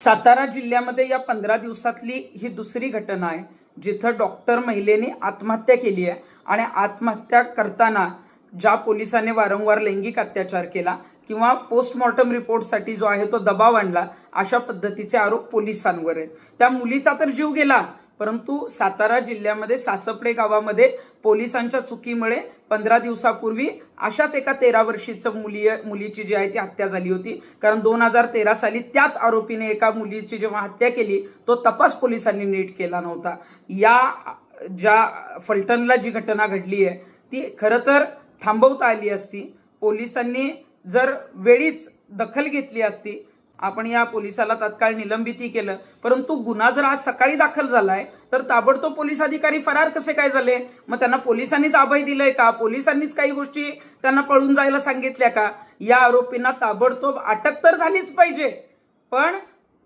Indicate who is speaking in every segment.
Speaker 1: सातारा जिल्ह्यामध्ये या पंधरा दिवसातली ही दुसरी घटना आहे जिथं डॉक्टर महिलेने आत्महत्या केली आहे आणि आत्महत्या करताना ज्या पोलिसांनी वारंवार लैंगिक अत्याचार केला किंवा पोस्टमॉर्टम रिपोर्टसाठी जो आहे तो दबाव आणला अशा पद्धतीचे आरोप पोलिसांवर आहेत. त्या मुलीचा तर जीव गेला परंतु सातारा जिल्ह्यामध्ये सासपडे गावामध्ये पोलिसांच्या चुकीमुळे पंधरा दिवसापूर्वी अशाच एका तेरा वर्षीचं मुली मुलीची जी आहे ती हत्या झाली होती. कारण दोन हजार तेरा साली त्याच आरोपीने एका मुलीची जेव्हा हत्या केली तो तपास पोलिसांनी नीट केला नव्हता. या ज्या फलटणला जी घटना घडली आहे ती खरं तर थांबवता आली असती. पोलिसांनी जर वेळीच दखल घेतली असती आपण या पोलिसाला तत्काळ निलंबितही केलं. परंतु गुन्हा जर आज सकाळी दाखल झालाय तर ताबडतोब पोलीस अधिकारी फरार कसे काय झाले? मग त्यांना पोलिसांनीच अभय दिलंय का? पोलिसांनीच काही गोष्टी त्यांना पळून जायला सांगितल्या का? या आरोपींना ताबडतोब अटक तर झालीच पाहिजे पण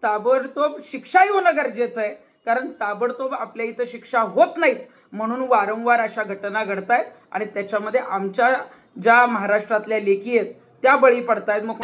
Speaker 1: ताबडतोब शिक्षाही होणं गरजेचं आहे कारण ताबडतोब आपल्या इथं शिक्षा होत नाहीत. म्हणून वारंवार अशा घटना घडतायत आणि त्याच्यामध्ये आमच्या ज्या महाराष्ट्रातल्या लेखी आहेत त्या बळी पडतायत. मग